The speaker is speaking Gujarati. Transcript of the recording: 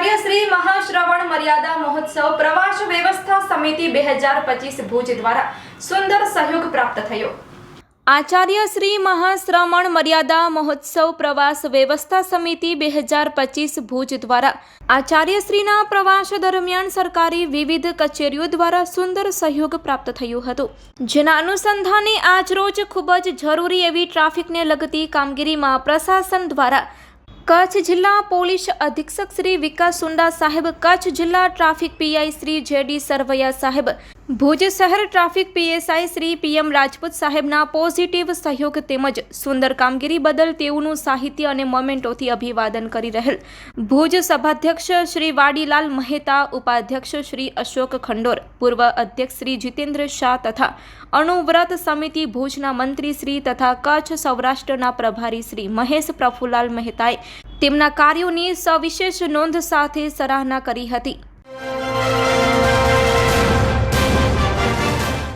કાવ્ય મહાશ્રવણ મર્યાદા મહોત્સવ પ્રવાસ વ્યવસ્થા સમિતિ બે હજાર પચીસ ભુજ દ્વારા સુંદર સહયોગ પ્રાપ્ત થયો. આચાર્ય શ્રી મહાશ્રમણ મર્યાદા મહોત્સવ પ્રવાસ વ્યવસ્થા સમિતિ બે હજાર પચીસ ભુજ દ્વારા આચાર્યશ્રીના પ્રવાસ દરમિયાન સરકારી વિવિધ કચેરીઓ દ્વારા સુંદર સહયોગ પ્રાપ્ત થયું હતું. જેના અનુસંધાને આજરોજ ખૂબ જ જરૂરી એવી ટ્રાફિકને લગતી કામગીરીમાં પ્રશાસન દ્વારા કચ્છ જિલ્લા પોલીસ અધિક્ષક શ્રી વિકાસ સુંડા સાહેબ, કચ્છ જિલ્લા traffic PI Shri JD Sarvaiya સાહેબ ભુજ શહેર traffic PSI Shri PM Rajput સાહેબના પોઝિટિવ સહયોગ તેમજ સુંદર કામગીરી બદલ તેઓનું સાહિત્ય અને મોમેન્ટોથી અભિવાદન કરી રહેલ. ભુજ સભાધ્યક્ષ શ્રી વાડીલાલ મહેતા, ઉપાધ્યક્ષ શ્રી અશોક ખંડોર, પૂર્વ અધ્યક્ષ શ્રી જીતેન્દ્ર શાહ તથા અણુવ્રત સમિતિ ભુજના મંત્રી શ્રી તથા કચ્છ સૌરાષ્ટ્રના પ્રભારી શ્રી મહેશ પ્રફુલાલ મહેતાએ તેમના કાર્યોની સવિશેષ નોંધ સાથે સરાહના કરી હતી.